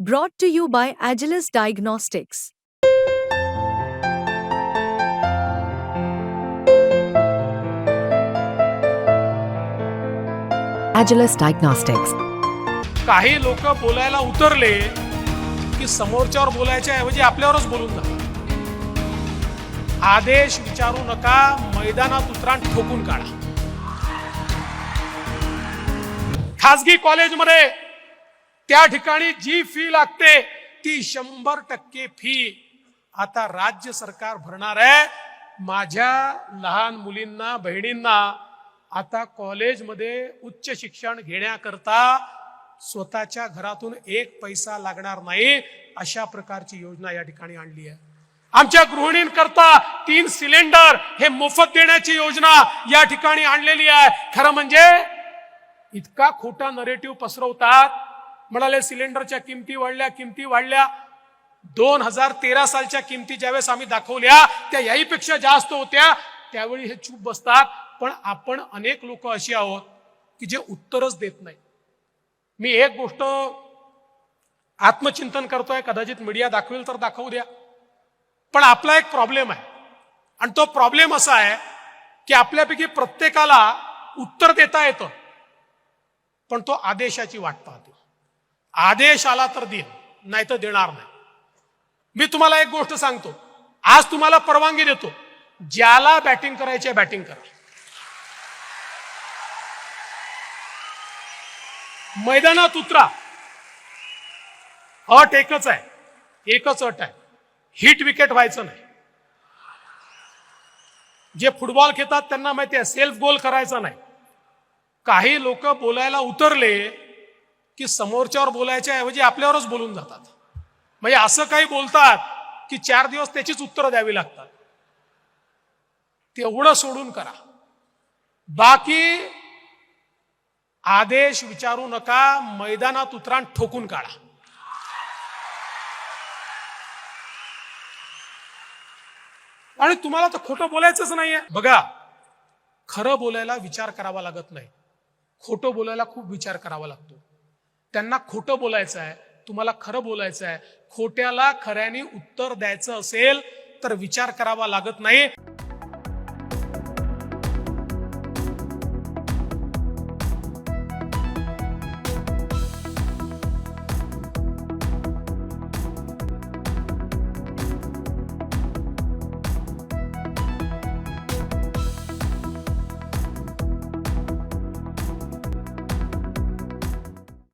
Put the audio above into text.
Brought to you by Agilis Diagnostics. Agilis Diagnostics. काही लोक बोलायला उतरले की समोरच्यावर बोलायच्या ऐवजी आपल्यावरच बोलून जा आदेश विचारू नका मैदानात उतरा ठोकून काढा खासगी कॉलेजमध्ये त्या ठिकाणी जी फी लागते ती शंभर टक्के फी आता राज्य सरकार भरणार आहे. माझ्या लहान मुलींना बहिणींना आता कॉलेजमध्ये उच्च शिक्षण घेण्याकरता स्वतःच्या घरातून एक पैसा लागणार नाही अशा प्रकारची योजना या ठिकाणी आणली आहे. आमच्या गृहिणींकरता तीन सिलेंडर हे मोफत देण्याची योजना या ठिकाणी आणलेली आहे. खरं म्हणजे इतका खोटा नरेटिव्ह पसरवतात म्हणाले सिलेंडरच्या किमती वाढल्या किमती वाढल्या. दोन हजार तेरा सालच्या किमती ज्यावेळेस आम्ही दाखवल्या त्या याहीपेक्षा जास्त होत्या. त्यावेळी हे चूप बसतात. पण आपण अनेक लोक अशी आहोत की जे उत्तरच देत नाही. मी एक गोष्ट आत्मचिंतन करतोय कदाचित मीडिया दाखवेल तर दाखवू द्या. पण आपला एक प्रॉब्लेम आहे. आणि तो प्रॉब्लेम असा आहे की आपल्यापैकी प्रत्येकाला उत्तर देता येतं पण तो आदेशाची वाट पाहतो. आदेश आला तर देईन नाही तर देणार नाही. मी तुम्हाला एक गोष्ट सांगतो. आज तुम्हाला परवानगी देतो. ज्याला बॅटिंग करायची आहे बॅटिंग करा. मैदानात उतरा. अट एकच आहे. एकच अट आहे. हिट विकेट व्हायचं नाही. जे फुटबॉल खेळतात त्यांना माहिती आहे सेल्फ गोल करायचा नाही. काही लोक बोलायला उतरले की समोरच्यावर बोलायच्या ऐवजी आपल्यावरच बोलून जातात. म्हणजे असं काही बोलतात की चार दिवस त्याचीच उत्तरं द्यावी लागतात. तेवढं सोडून करा. बाकी आदेश विचारू नका मैदानात उतरान ठोकून काढा. आणि तुम्हाला तर खोटं बोलायचंच नाहीये. बघा खरं बोलायला विचार करावा लागत नाही. खोटं बोलायला खूप विचार करावा लागतो. त्यांना खोटं बोलायचं आहे तुम्हाला खरं बोलायचं आहे खोट्याला खऱ्याने उत्तर द्यायचं असेल तर विचार करावा लागत नाही.